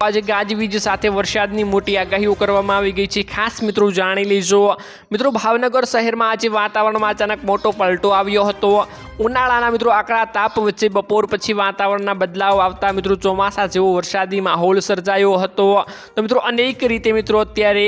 આજે ગાજવીજ સાથે વરસાદની મોટી આગાહીઓ કરવામાં આવી ગઈ છે. ખાસ મિત્રો જાણી લેજો. મિત્રો, ભાવનગર શહેરમાં આજે વાતાવરણમાં અચાનક મોટો પલટો આવ્યો હતો. ઉનાળાના મિત્રો આકરા તાપ વચ્ચે બપોર પછી વાતાવરણના બદલાવ આવતા મિત્રો ચોમાસા જેવો વરસાદી માહોલ સર્જાયો હતો. તો મિત્રો અનેક રીતે મિત્રો અત્યારે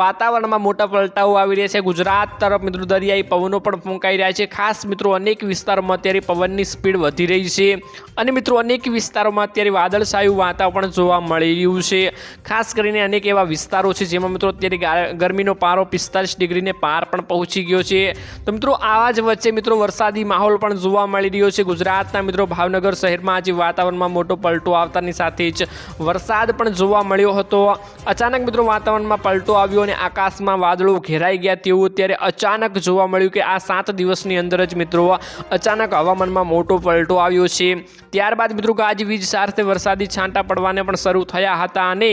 વાતાવરણમાં મોટા પલટાઓ આવી રહ્યા છે. ગુજરાત તરફ મિત્રો દરિયાઈ પવનો પણ ફૂંકાઈ રહ્યા છે. ખાસ મિત્રો અનેક વિસ્તારોમાં અત્યારે પવનની સ્પીડ વધી રહી છે. અને મિત્રો અનેક વિસ્તારોમાં અત્યારે વાદળછાયું વાતાવરણ જોવા મળી રહ્યું છે. ખાસ કરીને અનેક એવા વિસ્તારો છે જેમાં મિત્રો અત્યારે ગરમીનો પારો પિસ્તાલીસ ડિગ્રીને પાર પણ પહોંચી ગયો છે. તો મિત્રો આવા જ વચ્ચે મિત્રો વરસાદી માહોલ પણ જોવા મળી રહ્યો છે. ગુજરાતના મિત્રો ભાવનગર શહેરમાં આજે વાતાવરણમાં મોટો પલટો આવતાની સાથે જ વરસાદ પણ જોવા મળ્યો હતો. અચાનક મિત્રો વાતાવરણમાં પલટો આવ્યો અને આકાશમાં વાદળો ઘેરાઈ ગયા તેવું ત્યારે અચાનક જોવા મળ્યું કે આ સાત દિવસની અંદર જ મિત્રો અચાનક હવામાનમાં મોટો પલટો આવ્યો છે. ત્યારબાદ મિત્રો ગાજવીજ સાથે વરસાદી છાંટા પડવાને પણ શરૂ થયા હતા અને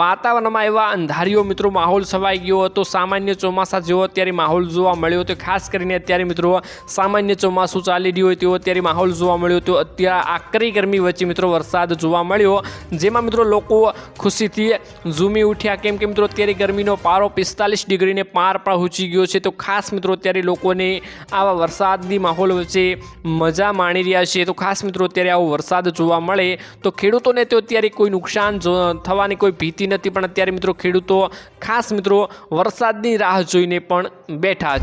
વાતાવરણમાં એવા અંધારીઓ મિત્રો માહોલ છવાઈ ગયો હતો. સામાન્ય ચોમાસા જેવો અત્યારે માહોલ જોવા મળ્યો હતો. ખાસ કરીને અત્યારે મિત્રો સામાન્ય ચોમાસું ચાલી રહ્યું હોય તેવો અત્યારે માહોલ જોવા મળ્યો હતો. અત્યારે આકરી ગરમી વચ્ચે મિત્રો વરસાદ જોવા મળ્યો. જેમાં મિત્રો લોકો ખુશીથી ઝૂમી ઉઠ્યા. કેમ કે મિત્રો અત્યારે ગરમીનો પારો પિસ્તાલીસ ડિગ્રીને પાર પહોંચી ગયો છે. તો ખાસ મિત્રો અત્યારે લોકોને આવા વરસાદની માહોલ વચ્ચે મજા માણી રહ્યા છે. તો ખાસ મિત્રો અત્યારે આવો વરસાદ જોવા મળે. તો ખેડૂતોને તો અત્યારે કોઈ નુકસાન થવાની કોઈ ભીતિ નથી. પણ અત્યારે મિત્રો ખેડૂતો ખાસ મિત્રો વરસાદની રાહ જોઈને પણ બેઠા છે.